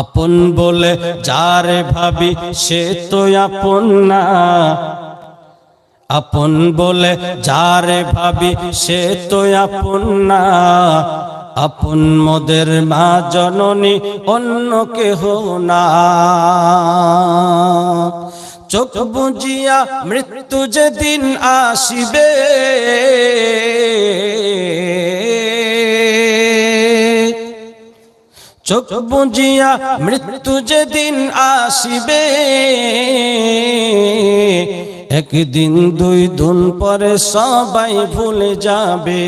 আপন বলে যারে ভাবি, সে তো আপন না। আপন বলে যারে ভাবি, সে তো আপন না। আপন মোদের মা জননী অন্য কেহ না। চোখ বুঝিয়া মৃত্যু যেদিন আসিবে চোখ বুঝিয়া মৃত্যু যেদিন আসিবে, একদিন দুই দিন পরে সবাই ভুলে যাবে।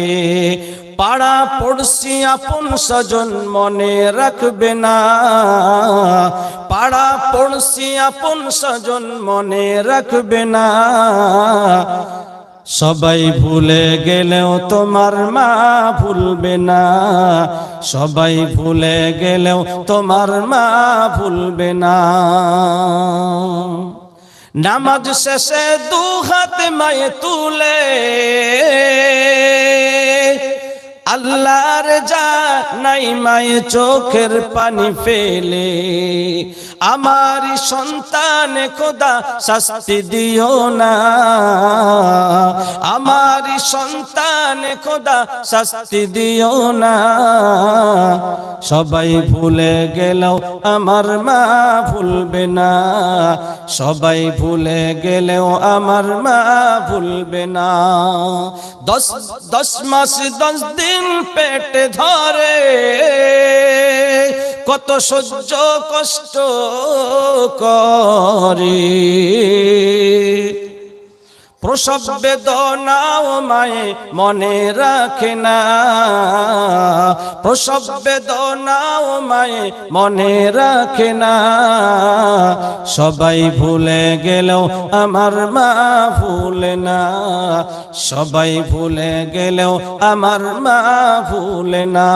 পাড়া পড়শি আপন স্বজন মনে রাখবে না। পাড়া পড়শি আপন স্বজন মনে রাখবে না। সবাই ভুলে গেলেও তোমার মা ভুলবে না। সবাই ভুলে গেলেও তোমার মা ভুলবে না। নামাজ শেষে দু হাতে মায়ে তুলে আল্লাহর যা নাই মায়ে চোখের পানি ফেলে। আমার সন্তান খোদা শাস্তি দিও না। আমার সন্তান খোদা শাস্তি দিও না। সবাই ভুলে গেলেও আমার মা ভুলবে না। সবাই ভুলে গেলেও আমার মা ভুলবে না। দশ দশ মাস, দশ দিন পেটে ধরে কত সহ্য, কষ্ট করে। প্রসব বেদনাও মায়ে মনে রাখে না। প্রসব বেদনাও মায়ে মনে রাখে না। সবাই ভুলে গেলেও আমার মা ভুলে না। সবাই ভুলে গেলেও আমার মা ভুলে না।